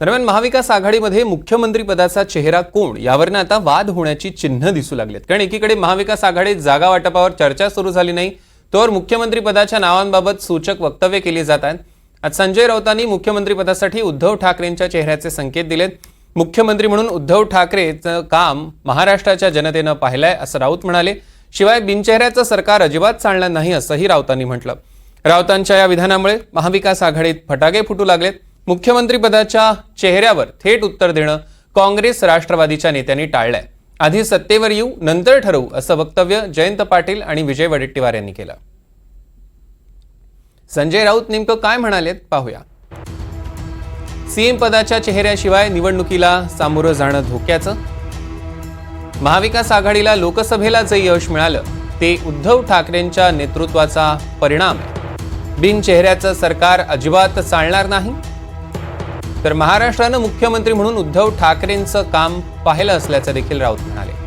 दरम्यान महाविकास आघाडीमध्ये मुख्यमंत्री पदाचा चेहरा कोण यावरनं आता वाद होण्याची चिन्ह दिसू लागलेत. कारण एकीकडे महाविकास आघाडीत जागा वाटपावर चर्चा सुरू झाली नाही तर मुख्यमंत्री पदाच्या नावांबाबत सूचक वक्तव्य केली जात आहेत. आज संजय राऊतांनी मुख्यमंत्री पदासाठी उद्धव ठाकरेंच्या चेहऱ्याचे संकेत दिलेत. मुख्यमंत्री म्हणून उद्धव ठाकरेचं काम महाराष्ट्राच्या जनतेनं पाहिलंय असं राऊत म्हणाले. शिवाय बिनचेहऱ्याचं सरकार अजिबात चालणार नाही असंही राऊतांनी म्हटलं. राऊतांच्या या विधानामुळे महाविकास आघाडीत फटाके फुटू लागलेत. मुख्यमंत्रीपदाच्या चेहऱ्यावर थेट उत्तर देणं काँग्रेस राष्ट्रवादीच्या नेत्यांनी टाळलंय. आधी सत्तेवर येऊ नंतर ठरवू असं वक्तव्य जयंत पाटील आणि विजय वडेट्टीवार यांनी केलं. संजय राऊत नेमकं काय म्हणालेत पाहूया. सीएम पदाच्या चेहऱ्याशिवाय निवडणुकीला सामोरं जाणं धोक्याचं? महाविकास आघाडीला लोकसभेला जे यश मिळालं ते उद्धव ठाकरेंच्या नेतृत्वाचा परिणाम आहे. बिनचेहऱ्याचं सरकार अजिबात चालणार नाही तर महाराष्ट्रानं मुख्यमंत्री म्हणून उद्धव ठाकरेंचं काम पाहिलं असल्याचं देखील राऊत म्हणाले.